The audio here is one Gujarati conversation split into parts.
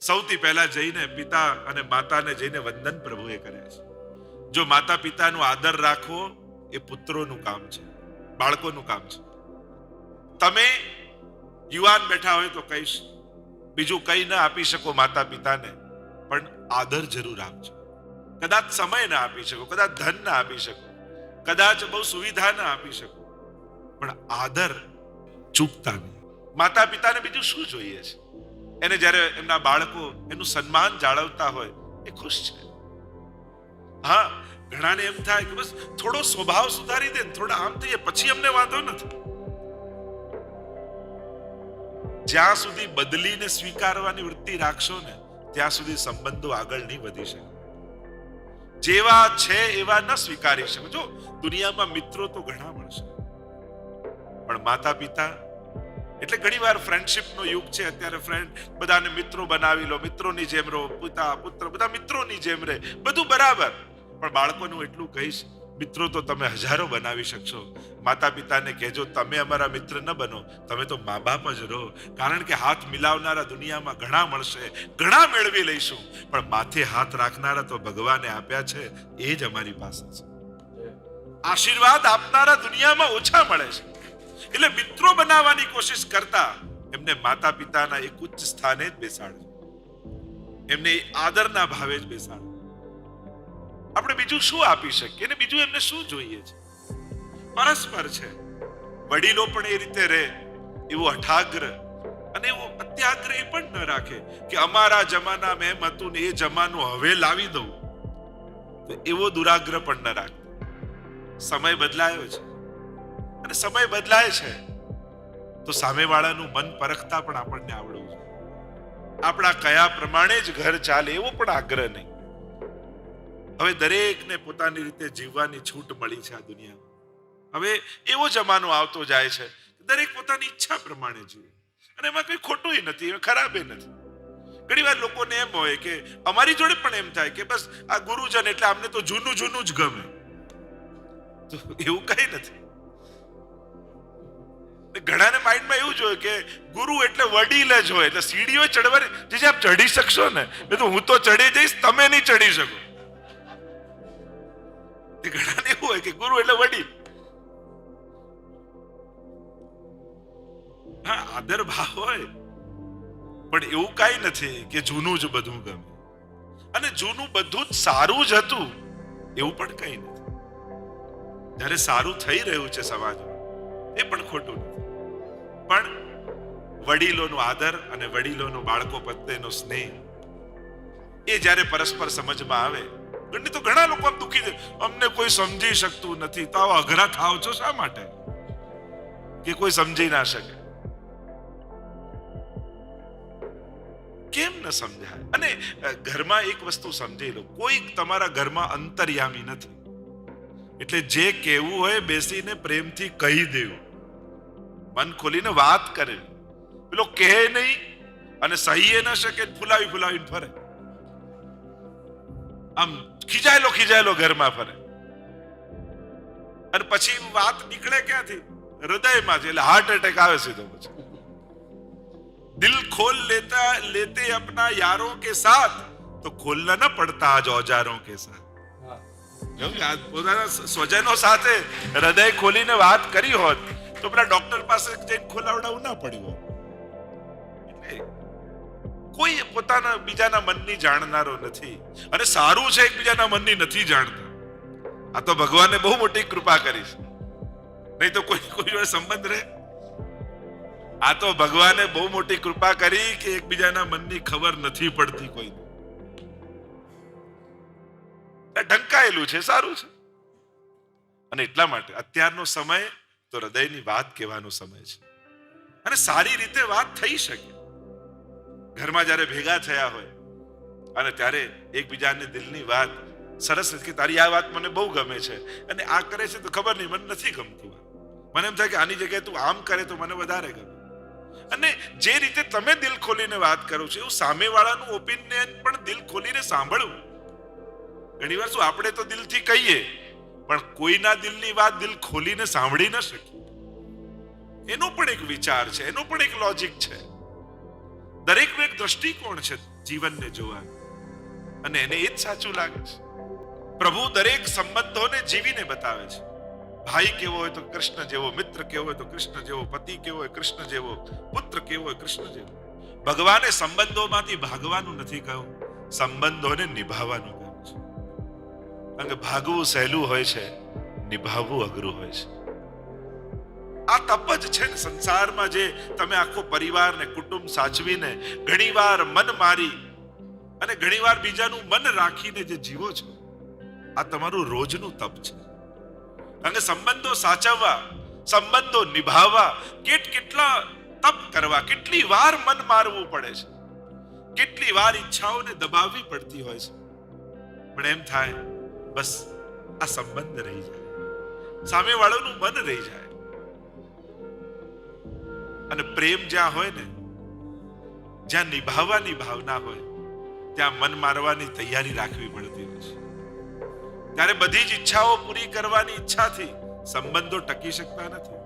સૌથી પહેલા જઈને પિતા અને માતાને જઈને વંદન પ્રભુએ કર્યા છે. જો માતા પિતાનો આદર રાખવો એ પુત્રોનું કામ છે, બાળકોનું કામ છે. તમે યુવાન બેઠા હોય તો કહીશ, બીજું કઈ ન આપી શકો માતા પિતાને પણ આદર જરૂર આપજો. કદાચ સમય ના આપી શકો, કદાચ ધન ના આપી શકો, કદાચ બહુ સુવિધા ના આપી શકો, પણ આદર ચૂકતા નહીં. માતા પિતાને બીજું શું જોઈએ છે? એને જ્યારે એમના બાળકો એનું સન્માન જાળવતા હોય, એ ખુશ છે. હા, ઘણાને એમ થાય કે બસ થોડો સ્વભાવ સુધારી દે થોડા આમ થઈએ, પછી અમને વાંધો નથી. જ્યાં સુધી બદલીને સ્વીકારવાની વૃત્તિ રાખશો ને, ત્યાં સુધી સંબંધો આગળ નહીં વધી શકે. જેવા છે એવા ન સ્વીકારી શકો. જો દુનિયામાં મિત્રો તો ઘણા મળશે. પણ માતા પિતા એટલે ઘણીવાર ફ્રેન્ડશીપનો યુગ છે અત્યારે ફ્રેન્ડ બધાને મિત્રો બનાવી લો મિત્રોની જેમ રહો પિતા પુત્ર બધા મિત્રોની જેમ રહે બધું બરાબર. પણ બાળકોને હું એટલું કહીશ મિત્રો તો તમે હજારો બનાવી શકશો. માતા પિતાને કહેજો તમે અમારા મિત્ર ન બનો તમે તો મા બાપ જ રહો. કારણ કે હાથ મિલાવનારા દુનિયામાં ઘણા મળશે ઘણા મેળવી લઈશું. પણ માથે હાથ રાખનારા તો ભગવાને આપ્યા છે એ જ અમારી પાસે છે. આશીર્વાદ આપનારા દુનિયામાં ઓછા મળે છે. એટલે મિત્રો બનાવવાની કોશિશ કરતા એમને માતા પિતાના એક ઉચ્ચ સ્થાને જ બેસાડે એમને આદરના ભાવે જ બેસાડે આપણે બીજું શું આપી શકીએ ને બીજું એમને શું જોઈએ છે? પરસ્પર છે. વડીલો પણ એ રીતે રહે, એવો અઠાગ્ર અને એવું એ પણ ન રાખે કે અમારા જમાનામાં એમ હતું ને એ જમાનું હવે લાવી દઉં. તો એવો દુરાગ્રહ પણ ન રાખે સમય બદલાયો છે. અને સમય બદલાય છે, તો સામેવાળાનું મન પરખતા પણ આપણને આવડવું છે આપણા કયા પ્રમાણે જ ઘર ચાલે એવો પણ આગ્રહ નહીં. હવે દરેકને પોતાની રીતે જીવવાની છૂટ મળી છે આ દુનિયામાં. હવે એવો જમાનો આવતો જાય છે દરેક પોતાની ઈચ્છા પ્રમાણે જીવે. અને એમાં કઈ ખોટું નથી ખરાબ નથી. ઘણી વાર લોકોને એમ હોય કે અમારી જોડે પણ એમ થાય કે બસ આ ગુરુજન એટલે અમને તો જૂનું જૂનું જ ગમે. તો એવું કઈ નથી. ઘણાને માઇન્ડમાં એવું જોયું કે ગુરુ એટલે વડીલ જ હોય, એટલે સીડીઓ ચડવાની જે આપ ચડી શકશો ને, મેં તો હું તો ચડી જઈશ, તમે નહીં ચડી શકો. ઘણાને એવું હોય કે ગુરુ એટલે વડીલ. હા, આદર ભાવ હોય, પણ એવું કઈ નથી કે જૂનું જ બધું ગમે. અને જૂનું બધું જ સારું જ હતું, એવું પણ કઈ નથી. જ્યારે સારું થઈ રહ્યું છે સમાજમાં, એ પણ ખોટું નથી. પણ વડીલોનો આદર અને વડીલોનો બાળકો પ્રત્યેનો સ્નેહ એ જ્યારે પરસ્પર સમજમાં આવે ઘણી તો ઘણા લોકો આમ દુખી છે. અમને કોઈ સમજી શકતું નથી. તો અઘરા થાવ છો શા માટે? કે કોઈ સમજી ના શકે. કેમ ન સમજાય? અને ઘરમાં એક વસ્તુ સમજી લો. કોઈ તમારા ઘરમાં અંતર્યામી નથી. એટલે જે કહેવું હોય બેસીને પ્રેમથી કહી દેવું. મન ખોલીને વાત કરે. પેલો કહે નહીં અને સહીએ ન શકે ફૂલાવી ફૂલાવીને ફરે. આમ ખીજાયેલો ખીજાયેલો ઘરમાં ફરે. અને પછી વાત નીકળે ક્યાંથી? હૃદયમાં એટલે હાર્ટ એટેક આવે સીધો પછી. દિલ ખોલ લેતા લેતે અપના યારો કે સાથ તો ખોલના ન પડતા આજ ઓજારો કે સાથ. પોતાના સ્વજનો સાથે હૃદય ખોલીને વાત કરી હોત તો પેલા ડોક્ટર પાસે જઈને ખોલાવડાવું ના પડ્યું એટલે કોઈ પોતાના બીજાના મનની જાણનારો નથી અને સારું છે એકબીજાના મનની નથી જાણતા. આ તો ભગવાને બહુ મોટી કૃપા કરી છે. નહીં તો કોઈ કોઈ જોડે સંબંધ રહે? આ તો ભગવાને બહુ મોટી કૃપા કરી કે એકબીજાના મનની ખબર નથી પડતી કોઈ. ઢંકાયેલું છે, સારું છે. અને એટલા માટે અત્યારનો સમય તો હૃદયની વાત કહેવાનો સમય છે. અને સારી રીતે વાત થઈ શકે. ઘરમાં જ્યારે ભેગા થયા હોય અને ત્યારે એકબીજાને દિલની વાત, સરસ કે તારી આ વાત મને બહુ ગમે છે અને આ કરે છે તો ખબર નહીં, મને નથી ગમતું મને એમ થાય કે આની જગ્યાએ તું આમ કરે તો મને વધારે ગમે. અને જે રીતે તમે દિલ ખોલીને વાત કરો છો, એવું સામેવાળાનું ઓપિનિયન પણ દિલ ખોલીને સાંભળવું. ઘણીવાર શું, આપણે તો દિલથી કહીએ પણ કોઈના દિલની વાત દિલ ખોલીને સાંભળી ન શકી. એનો પણ એક વિચાર છે, એનો પણ એક લોજિક છે. દરેકનો એક દ્રષ્ટિકોણ છે જીવનને જોવા અને એને એ જ સાચું લાગે છે. પ્રભુ દરેક સંબંધોને જીવીને બતાવે છે. ભાઈ કેવો હોય તો કૃષ્ણ જેવો, મિત્ર કેવો હોય તો કૃષ્ણ જેવો, પતિ કેવો હોય કૃષ્ણ જેવો, પુત્ર કેવો હોય કૃષ્ણ જેવો. ભગવાને સંબંધોમાંથી ભાગવાનું નથી કહ્યું, સંબંધોને નિભાવવાનું કારણ કે ભાગવું સહેલું હોય છે, નિભાવવું અઘરું હોય છે. આ તપ જ છે ને સંસારમાં જે તમે આખો પરિવાર ને કુટુંબ સાચવીને ઘણીવાર મન મારી અને ઘણીવાર બીજાનું મન રાખીને જે જીવો છો, આ તમારું રોજનું તપ છે. કારણ સંબંધો સાચવવા, સંબંધો નિભાવવા, કેટ કેટલા તપ કરવા, કેટલી વાર મન મારવું પડે છે. કેટલી વાર ઈચ્છાઓને દબાવવી પડતી હોય છે. પણ એમ થાય બસ આ સંબંધ રહી જાય. સામે વાળાનું મન રહી જાય. અને પ્રેમ જ્યાં હોય ને, જ્યાં નિભાવવાની ભાવના હોય, ત્યાં મન મારવાની તૈયારી રાખવી પડતી હોય છે. ત્યારે બધી જ ઈચ્છાઓ પૂરી કરવાની ઈચ્છાથી સંબંધો ટકી શકતા નથી.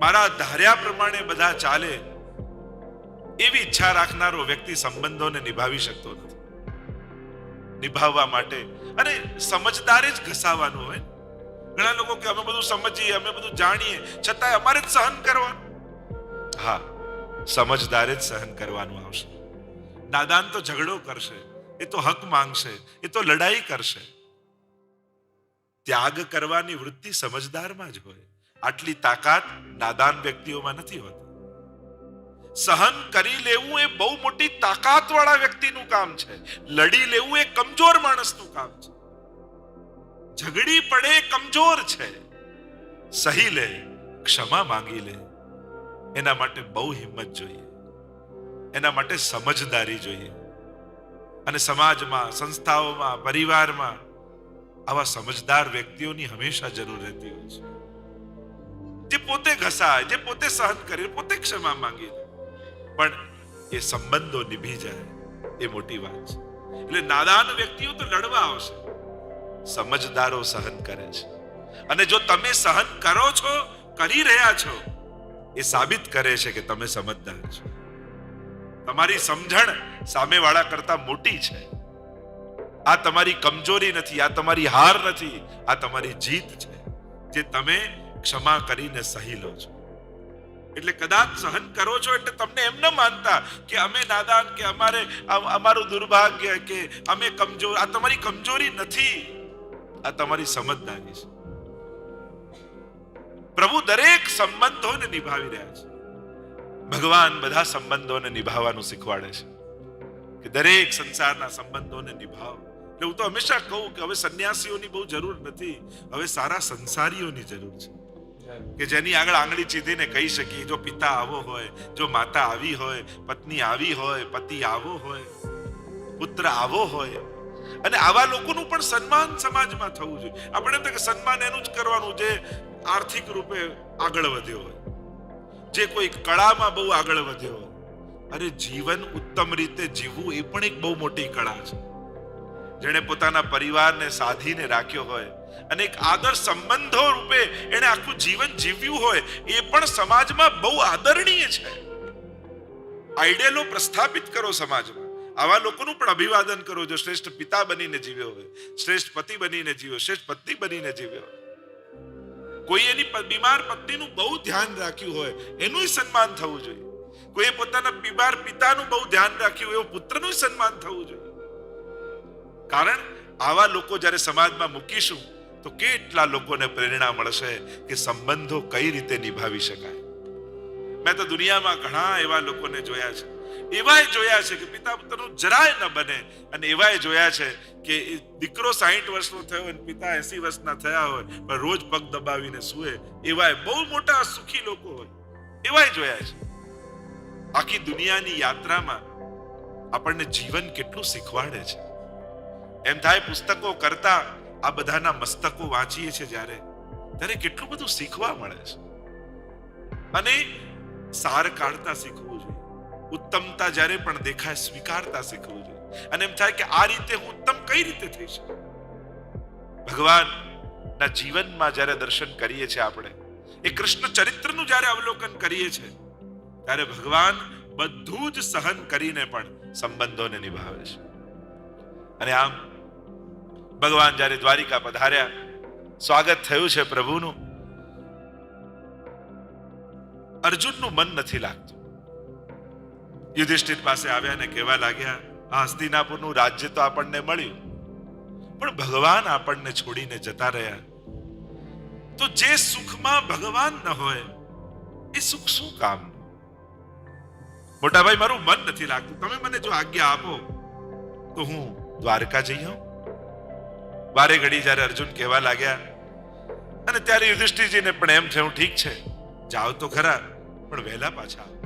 મારા ધાર્યા પ્રમાણે બધા ચાલે એવી ઈચ્છા રાખનારો વ્યક્તિ સંબંધોને નિભાવી શકતો નથી. નિભાવવા માટે અને સમજદારે જ ઘસાવાનું હોય. ઘણા લોકો કે અમે બધું સમજીએ, અમે બધું જાણીએ, છતાંય અમારે જ સહન કરવાનું. હા, સમજદારે જ સહન કરવાનું આવશે. નાદાન તો ઝઘડો કરશે, એ તો હક માંગશે, એ તો લડાઈ કરશે. ત્યાગ કરવાની વૃત્તિ સમજદારમાં જ હોય. આટલી તાકાત નાદાન વ્યક્તિઓમાં નથી હોતી. સહન કરી લેવું એ બહુ મોટી તાકાત વાળા વ્યક્તિનું કામ છે. લડી લેવું એ કમજોર માણસનું કામ છે. ઝઘડી પડે કમજોર છે. સહી લે, ક્ષમા માંગી લે. એના માટે બહુ હિંમત જોઈએ. એના માટે સમજદારી જોઈએ. અને સમાજમાં, સંસ્થાઓમાં, પરિવારમાં આવા સમજદાર વ્યક્તિઓની હંમેશા જરૂર રહેતી હોય છે. જે પોતે ઘસાય, જે પોતે સહન કરે, પોતે ક્ષમા માંગી. લે પણ એ સંબંધો નિભી જાય, એ મોટી વાત છે. એટલે નાદાન વ્યક્તિઓ તો લડવા આવશે. સમજદારો સહન કરે છે. અને જો તમે સહન કરો છો, કરી રહ્યા છો, એ સાબિત કરે છે કે તમે સમજદાર છો. તમારી સમજણ સામેવાળા કરતા મોટી છે. આ તમારી કમજોરી નથી, આ તમારી હાર નથી, આ તમારી જીત છે, જે તમે ક્ષમા કરીને સહી લો છો. એટલે કદાચ સહન કરો છો એટલે તમને એમ ન માનતા કે અમે નાદાન કે અમારે અમારું દુર્ભાગ્ય કે અમે કમજોર આ તમારી કમજોરી નથી. આ તમારી સમજદારી છે. પ્રભુ દરેક સંબંધોને નિભાવી રહ્યા છે. ભગવાન બધા સંબંધોને નિભાવવાનું શીખવાડે છે. કે દરેક સંસારના સંબંધોને નિભાવ. એટલે હું તો હંમેશા કહું કે હવે સંન્યાસીઓની બહુ જરૂર નથી. હવે સારા સંસારીઓની જરૂર છે. કે જેની આગળ આંગળી ચીધીને કહી શકીએ, જો પિતા આવો હોય, જો માતા આવી હોય, પત્ની આવી હોય, પતિ આવો હોય, પુત્ર આવો હોય. અને આવા લોકોનું પણ સન્માન સમાજમાં થવું જોઈએ. આપણે થાય કે સન્માન એનું જ કરવાનું જે આર્થિક રૂપે આગળ વધ્યો હોય. જે કોઈ કળામાં બહુ આગળ વધ્યો હોય. અરે જીવન ઉત્તમ રીતે જીવવું એ પણ એક બહુ મોટી કળા છે. જેણે પોતાના પરિવારને સાધીને રાખ્યો હોય અને એક આદર સંબંધો રૂપે એણે આખું જીવન જીવ્યું હોય એ પણ સમાજમાં બહુ આદરણીય છે. આઈડિયલો પ્રસ્થાપિત કરો સમાજમાં. આવા લોકોનું પણ અભિવાદન કરો જો શ્રેષ્ઠ પિતા બનીને જીવ્યો હોય, શ્રેષ્ઠ પતિ બનીને જીવ્યો, શ્રેષ્ઠ પત્ની બનીને જીવ્યો કોઈ એની બીમાર પત્નીનું બહુ ધ્યાન રાખ્યું હોય એનું સન્માન થવું જોઈએ. કોઈએ પોતાના બીમાર પિતાનું બહુ ધ્યાન રાખ્યું હોય, એવું પુત્રનું સન્માન થવું જોઈએ. કારણ આવા લોકો જ્યારે સમાજમાં મૂકીશું તો કેટલા લોકોને પ્રેરણા મળશે કે સંબંધો કઈ રીતે નિભાવી શકાય? મેં તો દુનિયામાં ઘણા એવા લોકોને જોયા છે. એવાય જોયા છે કે પિતા પુત્રનું જરાય ન બને અને એવાય જોયા છે કે દીકરો સાહીઠ વર્ષનો થયો અને પિતા એસી વર્ષના થયા હોય, પણ રોજ પગ દબાવીને સૂએ, એવાય બહુ મોટા સુખી લોકો હોય. એવાય જોયા છે. આખી દુનિયાની યાત્રામાં આપણને જીવન કેટલું શીખવાડે છે. એમ થાય પુસ્તકો કરતા આ બધાના મસ્તકો વાંચીએ છીએ જ્યારે, ત્યારે કેટલું બધું શીખવા મળે છે. અને સાર કાઢતા શીખવું જોઈએ. ઉત્તમતા જ્યારે પણ દેખાય, સ્વીકારતા શીખવું જોઈએ. અને એમ થાય કે આ રીતે હું ઉત્તમ કઈ રીતે થઈ શકું? ભગવાન, ના જીવનમાં જ્યારે દર્શન કરીએ છીએ આપણે, એ કૃષ્ણ ચરિત્રનું જ્યારે અવલોકન કરીએ છીએ, ત્યારે ભગવાન બધું જ સહન કરીને પણ સંબંધોને નિભાવે છે. અને આમ ભગવાન જ્યારે દ્વારિકા પધાર્યા, સ્વાગત થયું છે પ્રભુનું. અર્જુનનું મન નથી લાગતું. યુધિષ્ઠિર પાસે આવ્યા અને કહેવા લાગ્યા, આ હસ્તિનાપુરનું રાજ્ય તો આપણને મળ્યું, પણ ભગવાન આપણને છોડીને જતા રહ્યા. તો જે સુખમાં ભગવાન ન હોય, એ સુખ શું કામ? મોટા ભાઈ મારું મન નથી લાગતું. તમે મને જો આજ્ઞા આપો, તો હું દ્વારકા જઈ આવું. વારે ઘડી જ્યારે અર્જુન કહેવા લાગ્યા, અને ત્યારે યુધિષ્ઠિરજીને પણ એમ થયું, ઠીક છે, જાઓ તો ખરા, પણ વહેલા પાછા આવો.